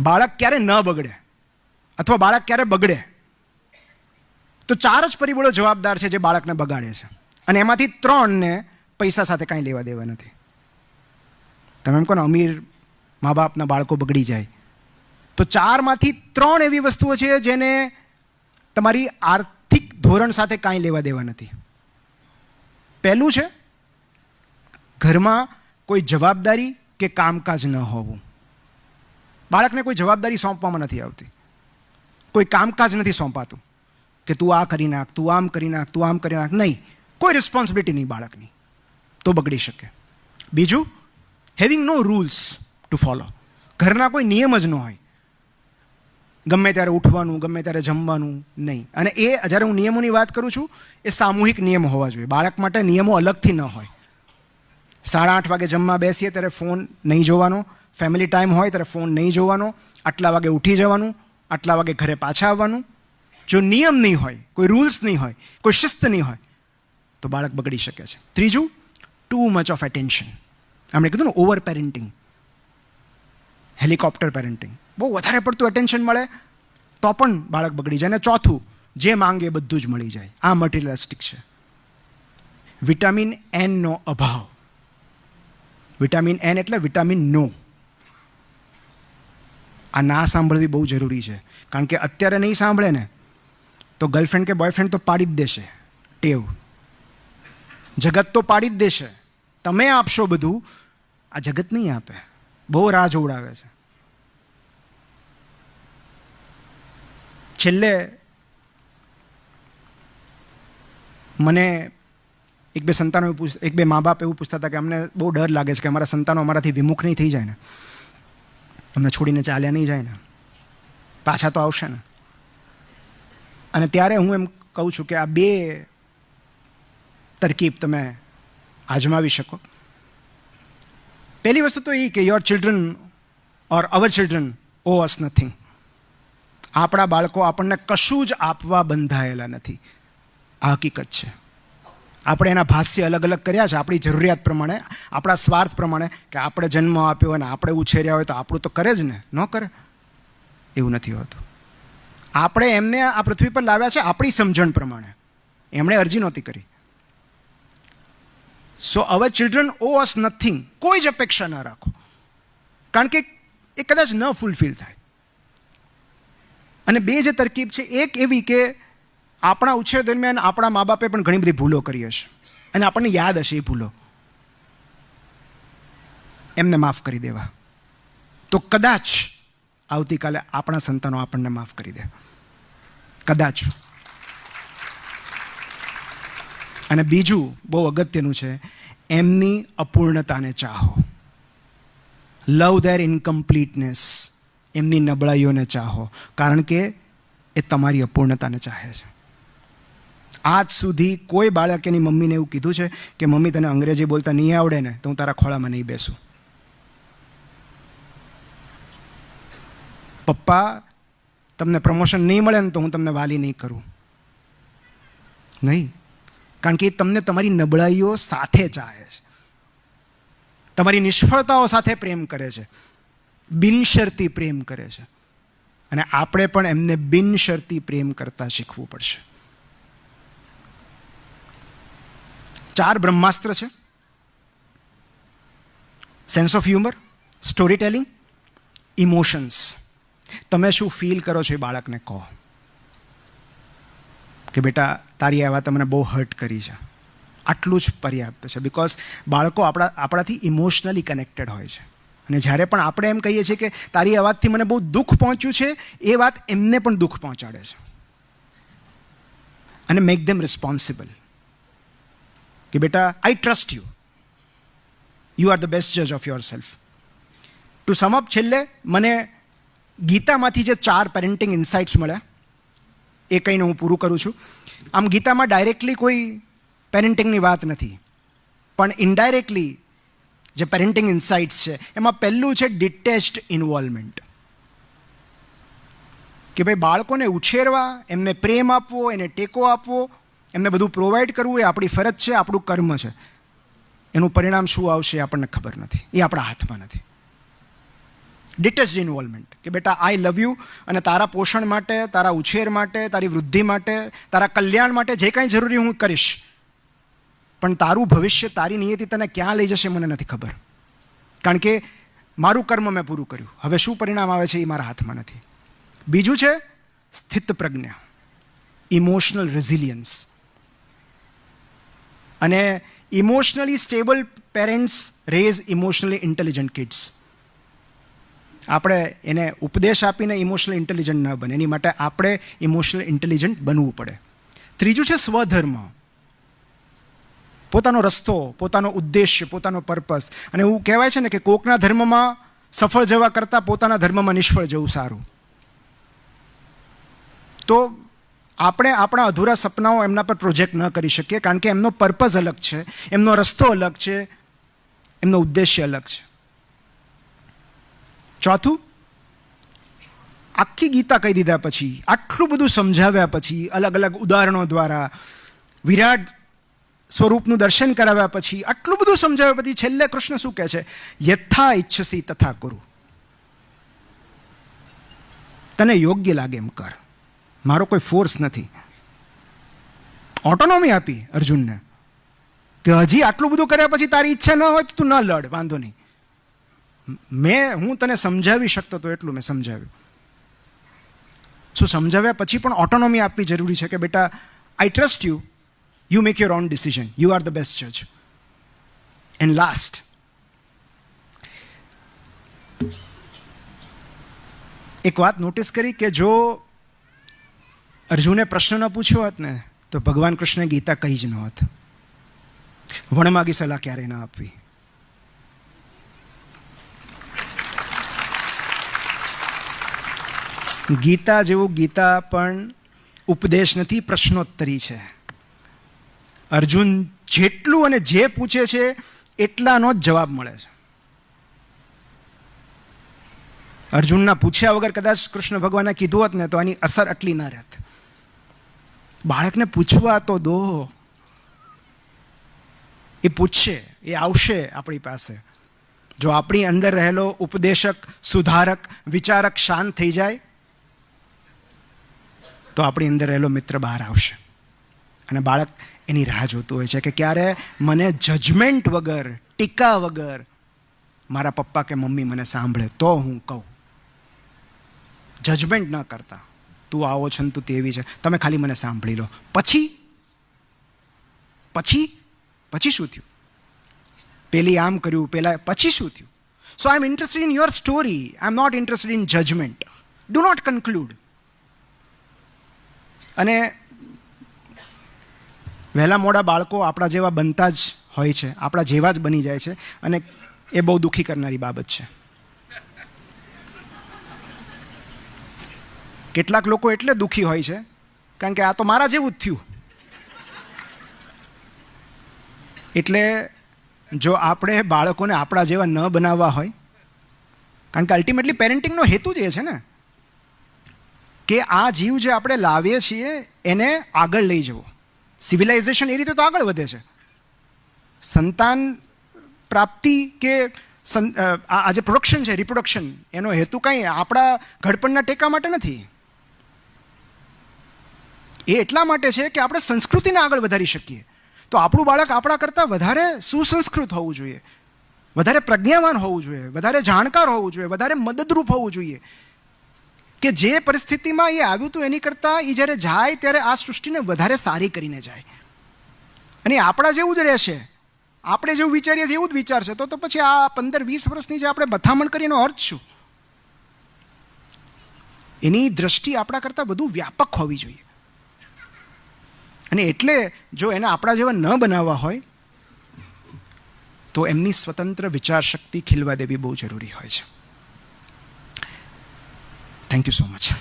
બાળક ક્યારે ન બગડે અથવા બાળક ક્યારે બગડે? તો ચાર જ પરિબળો જવાબદાર છે જે બાળકને બગાડે છે. અને એમાંથી ત્રણને પૈસા સાથે કાંઈ લેવા દેવા નથી. તમે એમ કહો ને, અમીર મા બાપના બાળકો બગડી જાય. તો ચારમાંથી ત્રણ એવી વસ્તુઓ છે જેને તમારી આર્થિક ધોરણ સાથે કાંઈ લેવા દેવા નથી. પહેલું છે, ઘરમાં કોઈ જવાબદારી કે કામકાજ ન હોવું. બાળકને કોઈ જવાબદારી સોંપવામાં નથી આવતી. કોઈ કામકાજ નથી સોંપાતું કે તું આ કરી નાખ, તું આમ કરી નાખ, તું આમ કરી નાખ. નહીં. કોઈ રિસ્પોન્સિબિલિટી નહીં બાળકની. તો બગડી શકે. બીજું having no rules to follow ઘરના કોઈ નિયમ જ ન હોય. ગમે ત્યારે ઉઠવાનું, ગમે ત્યારે જમવાનું, નહીં. અને એ, જ્યારે હું નિયમોની વાત કરું છું, એ સામૂહિક નિયમ હોવા જોઈએ. બાળક માટે નિયમો અલગથી ન હોય. સાડા આઠ વાગે જમવા બેસીએ ત્યારે ફોન નહીં જોવાનો. ફેમિલી ટાઈમ હોય ત્યારે ફોન નહીં જોવાનો, આટલા વાગે ઉઠી જવાનું, આટલા વાગે ઘરે પાછા આવવાનું. જો નિયમ નહીં હોય, કોઈ રૂલ્સ નહીં હોય, કોઈ શિસ્ત નહીં હોય, તો બાળક બગડી શકે છે. ત્રીજું ટુ મચ ઓફ એટેન્શન આપણે કીધું ને ઓવર પેરેન્ટિંગ હેલિકોપ્ટર પેરેન્ટિંગ બહુ વધારે પડતું એટેન્શન મળે તો પણ બાળક બગડી જાય. અને ચોથું, જે માંગે બધું જ મળી જાય. આ મટીરિયલિસ્ટિક છે. વિટામિન એનનો અભાવ. વિટામિન એન એટલે વિટામિન નો આ ના સાંભળવી બહુ જરૂરી છે. કારણ કે અત્યારે નહીં સાંભળે ને, તો ગર્લફ્રેન્ડ કે બોયફ્રેન્ડ તો પાડી જ દેશે. ટેવ. જગત તો પાડી જ દેશે. તમે આપશો બધું, આ જગત નહીં આપે. બહુ રાહ જોવડાવે છે. છેલ્લે, મને એક બે સંતાનો એક બે મા બાપ એવું પૂછતા હતા કે અમને બહુ ડર લાગે છે કે અમારા સંતાનો અમારાથી વિમુખ નહીં થઈ જાય ને. અમને છોડીને ચાલ્યા નહીં જાય ને. પાછા તો આવશે ને. અને ત્યારે હું એમ કહું છું કે આ બે તરકીબ તમે આજમાવી શકો. પહેલી વસ્તુ તો એ કે your children or our children owe us nothing આપણા બાળકો આપણને કશું જ આપવા બંધાયેલા નથી. આ હકીકત છે. આપણે એના ભાષ્ય અલગ અલગ કર્યા છે. આપણી જરૂરિયાત પ્રમાણે, આપણા સ્વાર્થ પ્રમાણે કે આપણે જન્મ આપ્યો અને આપણે ઉછેર્યા હોય તો આપણું તો કરે જ ને. ન કરે. એવું નથી હોતું. આપણે એમને આ પૃથ્વી પર લાવ્યા છે આપણી સમજણ પ્રમાણે. એમણે અરજી નહોતી કરી. So our children owe us nothing કોઈ જ અપેક્ષા ન રાખો. કારણ કે એ કદાચ ન ફૂલફિલ થાય. અને બે જે તરકીબ છે, એક એવી કે આપણા ઉછેર દરમિયાન આપણા મા બાપે પણ ઘણી બધી ભૂલો કરી હશે. અને આપણને યાદ હશે એ ભૂલો. એમને માફ કરી દેવા. તો કદાચ આવતીકાલે આપણા સંતાનો આપણને માફ કરી દે. કદાચ. અને બીજું બહુ અગત્યનું છે, એમની અપૂર્ણતાને ચાહો. લવ ધેર ઇનકમ્પ્લીટનેસ એમની નબળાઈઓને ચાહો. કારણ કે એ તમારી અપૂર્ણતાને ચાહે છે. આજ સુધી કોઈ બાળક એની મમ્મીને એવું કીધું છે કે, મમ્મી, તને અંગ્રેજી બોલતા નહીં આવડે ને, તો હું તારા ખોળામાં નહીં બેસું. પપ્પા, તમને પ્રમોશન નહીં મળે ને તો હું તમને વાલી નહીં કરું. નહીં. કારણ કે તમને તમારી નબળાઈઓ સાથે ચાહે છે. તમારી નિષ્ફળતાઓ સાથે પ્રેમ કરે છે. બિનશરતી પ્રેમ કરે છે. અને આપણે પણ એમને બિનશરતી પ્રેમ કરતા શીખવું પડશે. ચાર બ્રહ્માસ્ત્ર છે. Sense of humour storytelling emotions તમે શું ફીલ કરો છો એ બાળકને કહો. કે બેટા, તારી આ વાત મને બહુ હર્ટ કરી છે. આટલું જ પર્યાપ્ત છે. બિકોઝ બાળકો આપણા, આપણાથી ઇમોશનલી કનેક્ટેડ હોય છે. અને જ્યારે પણ આપણે એમ કહીએ છીએ કે તારી આ વાતથી મને બહુ દુઃખ પહોંચ્યું છે, એ વાત એમને પણ દુઃખ પહોંચાડે છે. અને મેક ધેમ રિસ્પોન્સિબલ કે બેટા I trust you you are the best જજ of yourself to sum up છેલ્લે, મને ગીતામાંથી જે ચાર પેરેન્ટિંગ ઇન્સાઇટ્સ મળ્યા, એ કહીને હું પૂરું કરું છું. આમ ગીતામાં ડાયરેક્ટલી કોઈ પેરેન્ટિંગની વાત નથી. પણ ઇનડાયરેક્ટલી જે પેરેન્ટિંગ ઇન્સાઇટ્સ છે, એમાં પહેલું છે ડિટેચ્ડ ઇન્વોલ્વમેન્ટ કે ભાઈ બાળકોને ઉછેરવા, એમને પ્રેમ આપવો, એને ટેકો આપવો એમને બધું પ્રોવાઈડ કરવું એ આપણી ફરજ છે, આપણું કર્મ છે. એનું પરિણામ શું આવશે એ આપણને ખબર નથી. એ આપણા હાથમાં નથી. ડિટેચ્ડ ઇન્વોલ્વમેન્ટ કે બેટા આઈ લવ યુ અને તારા પોષણ માટે, તારા ઉછેર માટે, તારી વૃદ્ધિ માટે, તારા કલ્યાણ માટે જે કાંઈ જરૂરી હું કરીશ. પણ તારું ભવિષ્ય, તારી નિયતિ તને ક્યાં લઈ જશે મને નથી ખબર. કારણ કે મારું કર્મ મેં પૂરું કર્યું. હવે શું પરિણામ આવે છે એ મારા હાથમાં નથી. બીજું છે સ્થિત પ્રજ્ઞા ઇમોશનલ રેઝિલિયન્સ અને emotionally stable parents raise emotionally intelligent kids આપણે એને ઉપદેશ આપીને ઇમોશનલ ઇન્ટેલિજન્ટ ન બને. એની માટે આપણે ઇમોશનલ ઇન્ટેલિજન્ટ બનવું પડે. ત્રીજું છે સ્વધર્મ. પોતાનો રસ્તો, પોતાનો ઉદ્દેશ્ય, પોતાનો પર્પસ અને એવું કહેવાય છે ને કે કોકના ધર્મમાં સફળ જવા કરતાં પોતાના ધર્મમાં નિષ્ફળ જવું સારું. તો આપણે આપણા અધૂરા સપનાઓ એમના પર પ્રોજેક્ટ ન કરી શકીએ, કારણ કે એમનો પર્પઝ અલગ છે, એમનો રસ્તો અલગ છે, એમનો ઉદ્દેશ્ય અલગ છે. ચોથું, આખી ગીતા કહી દીધા પછી, આટલું બધું સમજાવ્યા પછી, અલગ અલગ ઉદાહરણો દ્વારા, વિરાટ સ્વરૂપનું દર્શન કરાવ્યા પછી, આટલું બધું સમજાવ્યા પછી છેલ્લે કૃષ્ણ શું કહે છે? યથા ઈચ્છસી તથા કરું. તને યોગ્ય લાગે એમ કર. મારો કોઈ ફોર્સ નથી. ઓટોનોમી આપી અર્જુનને કે હજી આટલું બધું કર્યા પછી તારી ઈચ્છા ન હોય તો તું ન લડ, વાંધો નહીં. મેં, હું તને સમજાવી શકતો તો એટલું મેં સમજાવ્યું. શું સમજાવ્યા પછી પણ ઓટોનોમી આપવી જરૂરી છે કે બેટા I trust you you make your own decision you are the best જજ એન્ડ લાસ્ટ એક વાત નોટિસ કરી કે જો અર્જુને પ્રશ્ન ન પૂછ્યો હોત ને, તો ભગવાન કૃષ્ણે ગીતા કહી જ ન હોત. વણમાગી સલાહ ક્યારેય ન આપવી. ગીતા જેવું ગીતા પણ ઉપદેશ નથી, પ્રશ્નોત્તરી છે. અર્જુન જેટલું અને જે પૂછે છે, એટલાનો જ જવાબ મળે છે. અર્જુનના પૂછ્યા વગર કદાચ કૃષ્ણ ભગવાને કીધું હોત ને, તો આની અસર આટલી ના રહેત. બાળકને પૂછવા તો દો. એ પૂછશે, એ આવશે આપણી પાસે. જો આપણી અંદર રહેલો ઉપદેશક, સુધારક, વિચારક શાંત થઈ જાય, તો આપણી અંદર રહેલો મિત્ર બહાર આવશે. અને બાળક એની રાહ જોતું હોય છે કે ક્યારે મને જજમેન્ટ વગર, ટીકા વગર મારા પપ્પા કે મમ્મી મને સાંભળે તો હું કહું. જજમેન્ટ ન કરતા. તું આવો છો ને તું તેવી છે. તમે ખાલી મને સાંભળી લો. પછી? પછી? પછી શું થયું? પેલી આમ કર્યું, પેલા પછી શું થયું? So I am interested in your story I am not interested in judgement do not conclude અને વહેલા મોડા બાળકો આપણા જેવા બનતા જ હોય છે. આપણા જેવા જ બની જાય છે. અને એ બહુ દુઃખી કરનારી બાબત છે. કેટલાક લોકો એટલે દુઃખી હોય છે, કારણ કે આ તો મારા જેવું જ થયું. એટલે જો આપણે બાળકોને આપણા જેવા ન બનાવવા હોય, કારણ કે અલ્ટિમેટલી પેરેન્ટિંગનો હેતુ જ એ છે ને, કે આ જીવ જે આપણે લાવીએ છીએ એને આગળ લઈ જવો. સિવિલાઇઝેશન એ રીતે તો આગળ વધે છે. સંતાન પ્રાપ્તિ કે આ જે પ્રોડક્શન છે રિપ્રોડક્શન એનો હેતુ કાંઈ આપણા ઘડપણના ટેકા માટે નથી. એ એટલા માટે છે કે આપણે સંસ્કૃતિને આગળ વધારી શકીએ. તો આપણું બાળક આપણા કરતાં વધારે સુસંસ્કૃત હોવું જોઈએ. વધારે પ્રજ્ઞાવાન હોવું જોઈએ. વધારે જાણકાર હોવું જોઈએ. વધારે મદદરૂપ હોવું જોઈએ. કે જે પરિસ્થિતિમાં એ આવ્યું હતું એની કરતાં એ જ્યારે જાય ત્યારે આ સૃષ્ટિને વધારે સારી કરીને જાય. અને આપણા જેવું જ રહેશે. આપણે જેવું વિચારીએ છીએ એવું જ વિચારશે તો તો પછી આ પંદર વીસ વર્ષની જે આપણે બથામણ કરીએ એનો અર્થ શું? એની દ્રષ્ટિ આપણા કરતાં વધુ વ્યાપક હોવી જોઈએ. અને એટલે જો એને આપણા જેવા ન બનાવવા હોય, તો એમની સ્વતંત્ર વિચાર શક્તિ ખીલવા દેવી બહુ જરૂરી હોય છે. Thank you so much